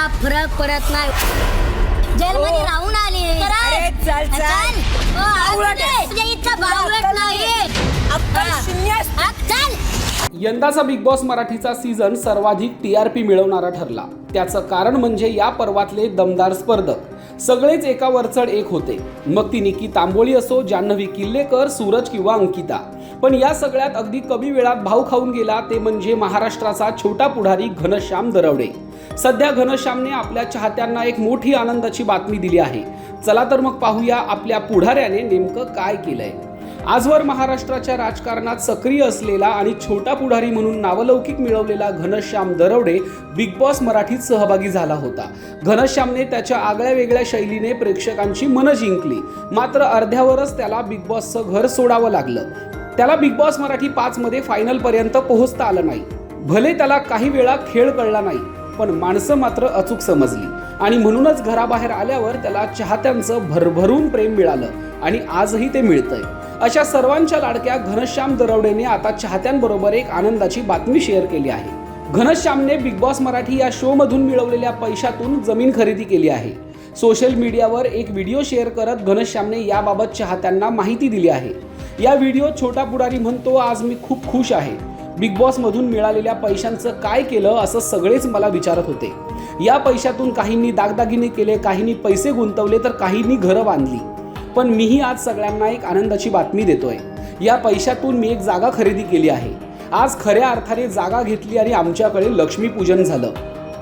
मला फरक पडत नाही. जेलमध्ये राहून आले. अरे, चल, चल. हो, आज बावळट आहे. तुझ्या इतका बावळट नाही अक्कल शून्य आहेस. हा, चल. यंदाचा बिग बॉस मराठीचा सीझन सर्वाधिक टी आर पी मिळवणारा ठरला. त्याचं कारण म्हणजे या पर्वातले दमदार स्पर्धक. सगळेच एका वरचढ एक होते. मग ती निकी तांबोळी असो जान्हवी किल्लेकर सूरज किंवा अंकिता. पण या सगळ्यात अगदी कमी वेळात भाव खाऊन गेला ते म्हणजे महाराष्ट्राचा छोटा पुढारी घनश्याम दरवडे. सध्या घनश्यामने आपल्या चाहत्यांना एक मोठी आनंदाची बातमी दिली आहे. चला तर मग पाहूया आपल्या पुढाऱ्याने नेमकं काय केलंय. आजवर महाराष्ट्राच्या राजकारणात सक्रिय असलेला आणि छोटा पुढारी म्हणून नावलौकिक मिळवलेला घनश्याम दरवडे बिग बॉस मराठीत सहभागी झाला होता. घनश्यामने त्याच्या आगळ्या वेगळ्या शैलीने प्रेक्षकांची मनं जिंकली. मात्र अर्ध्यावरच त्याला बिग बॉसचं घर सोडावं लागलं. त्याला बिग बॉस मराठी पाच मध्ये पोहोचता आलं नाही. भले त्याला काही वेळा खेळ कळला नाही पण माणसं मात्र अचूक समजली. आणि म्हणूनच घराबाहेर आल्यावर त्याला चाहत्यांचं भरभरून प्रेम मिळालं आणि आजही ते मिळतंय. अशा सर्वांच्या लाडक्या घनश्याम दरवडेने आता चाहत्यांबरोबर एक आनंदाची बातमी शेअर केली आहे. घनश्यामने बिग बॉस मराठी या शो मधून मिळवलेल्या पैशातून जमीन खरेदी केली आहे. सोशल मीडियावर एक व्हिडिओ शेअर करत घनश्यामने याबाबत चाहत्यांना माहिती दिली आहे. या व्हिडिओ छोटा पुढारी म्हणतो आज मी खूप खुश आहे. बिग बॉसमधून मिळालेल्या पैशांचं काय केलं असं सगळेच मला विचारत होते. या पैशातून काहींनी दागदागिने केले काहींनी पैसे गुंतवले तर काहींनी घरं बांधली. पण मीही आज सगळ्यांना एक आनंदाची बातमी देतोय. या पैशातून मी एक जागा खरेदी केली आहे. आज खऱ्या अर्थाने जागा घेतली आणि आमच्याकडे लक्ष्मीपूजन झालं.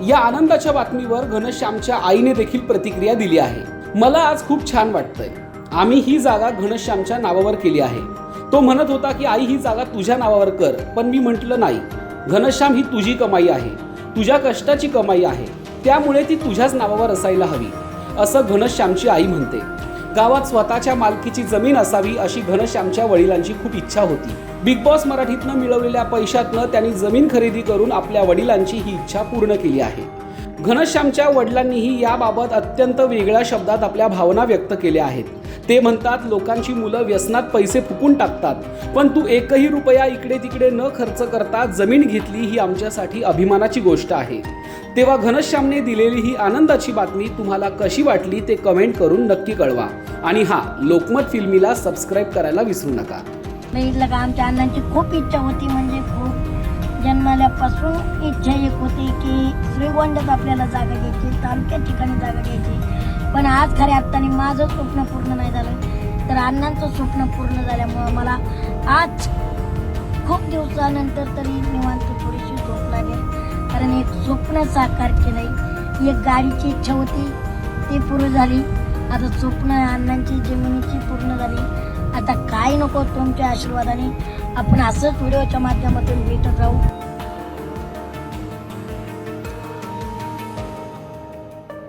या आनंदाच्या बातमीवर घनश्यामच्या आईने देखील प्रतिक्रिया दिली आहे. मला आज खूप छान वाटतंय. आम्ही ही जागा घनश्यामच्या नावावर केली आहे. तो म्हणत होता की आई ही जागा तुझ्या नावावर कर पण मी म्हटलं नाही. घनश्याम ही तुझी कमाई आहे. तुझ्या कष्टाची कमाई आहे. त्यामुळे ती तुझ्याच नावावर असायला हवी. असं घनश्यामची आई म्हणते. गावात स्वतःच्या मालकीची जमीन असावी अशी घनश्यामच्या वडिलांची खूप इच्छा होती. बिग बॉस मराठीतनं मिळवलेल्या पैशातनं त्यांनी जमीन खरेदी करून आपल्या वडिलांची ही इच्छा पूर्ण केली आहे. घनश्यामच्या वडिलांनीही याबाबत अत्यंत वेगळ्या शब्दात आपल्या भावना व्यक्त केल्या आहेत. ते म्हणतात लोकांची मुलं व्यसनात पैसे फुकून टाकतात. पण तू एकही रुपया इकडे तिकडे न खर्च करता जमीन घेतली ही आमच्यासाठी अभिमानाची गोष्ट आहे. तेव्हा घनश्यामने दिलेली ही आनंदाची बातमी तुम्हाला कशी वाटली ते कमेंट करून नक्की कळवा. आणि हा लोकमत फिल्मीला सबस्क्राईब करायला विसरू नका. बघितलं का आमच्या अण्णांची खूप इच्छा होती म्हणजे खूप जन्माल्यापासून इच्छा एक होती की श्रीगोंड्यात आपल्याला जागा घ्यायची तालुक्या ठिकाणी जागा घ्यायची पण आज खऱ्या अर्थाने माझं स्वप्न पूर्ण नाही झालं. तर अण्णांचं स्वप्न पूर्ण झाल्यामुळं मला आज खूप दिवसानंतर तरी निवांत थोडीशी झोप लागेल. कारण एक स्वप्न साकार केलंय. एक गाडीची इच्छा होती ती पूर्ण झाली. आता स्वप्न अण्णांची जमिनीची पूर्ण झाली. आता काय नको तुमच्या आशीर्वादाने? आपण असंच व्हिडिओच्या माध्यमातून भेटत